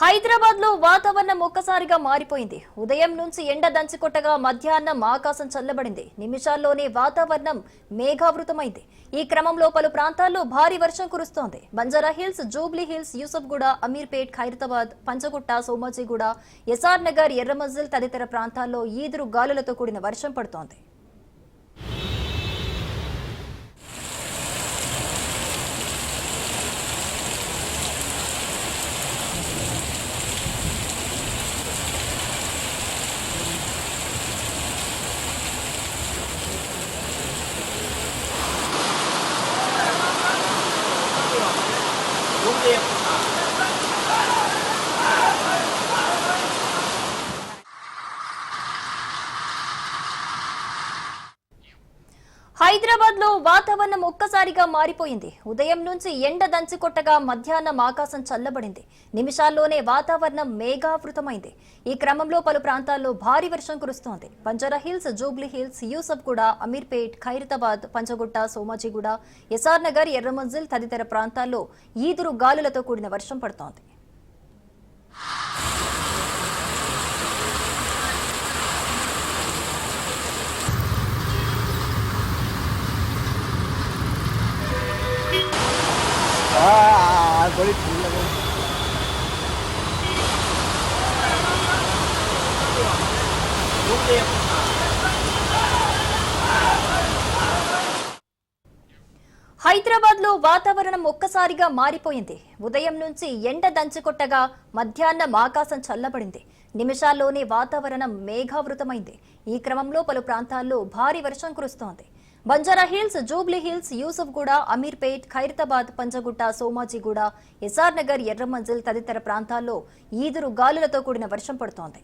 హైదరాబాద్లో వాతావరణం ఒక్కసారిగా మారిపోయింది. ఉదయం నుంచి ఎండ దంచుకొట్టగా మధ్యాహ్నం ఆకాశం చల్లబడింది. నిమిషాల్లోనే వాతావరణం మేఘావృతమైంది. ఈ క్రమంలో పలు ప్రాంతాల్లో భారీ వర్షం కురుస్తోంది. Banjara Hills Jubilee Hills Yousufguda Ameerpet Khairatabad Panjagutta Somajiguda SR Nagar Erramanzil తదితర ప్రాంతాల్లో ఈదురు గాలులతో కూడిన వర్షం పడుతోంది. హైదరాబాద్లో వాతావరణం ఒక్కసారిగా మారిపోయింది. ఉదయం నుంచి ఎండ దంచుకొట్టగా మధ్యాహ్నం ఆకాశం చల్లబడింది. నిమిషాల్లోనే వాతావరణం మేఘావృతమైంది. ఈ క్రమంలో పలు ప్రాంతాల్లో భారీ వర్షం కురుస్తోంది. Banjara Hills Jubilee Hills Yousufguda Ameerpet Khairatabad Panjagutta Somajiguda SR Nagar Erramanzil తదితర ప్రాంతాల్లో ఈదురు గాలులతో కూడిన వర్షం పడుతోంది. హైదరాబాద్లో వాతావరణం ఒక్కసారిగా మారిపోయింది. ఉదయం నుంచి ఎండ దంచుకొట్టగా మధ్యాహ్నం ఆకాశం చల్లబడింది. నిమిషాల్లోనే వాతావరణం మేఘావృతమైంది. ఈ క్రమంలో పలు ప్రాంతాల్లో భారీ వర్షం కురుస్తోంది. Banjara Hills Jubilee Hills Yousufguda Ameerpet Khairatabad Panjagutta Somajiguda SR Nagar Erramanzil తదితర ప్రాంతాల్లో ఈదురు గాలులతో కూడిన వర్షం పడుతోంది.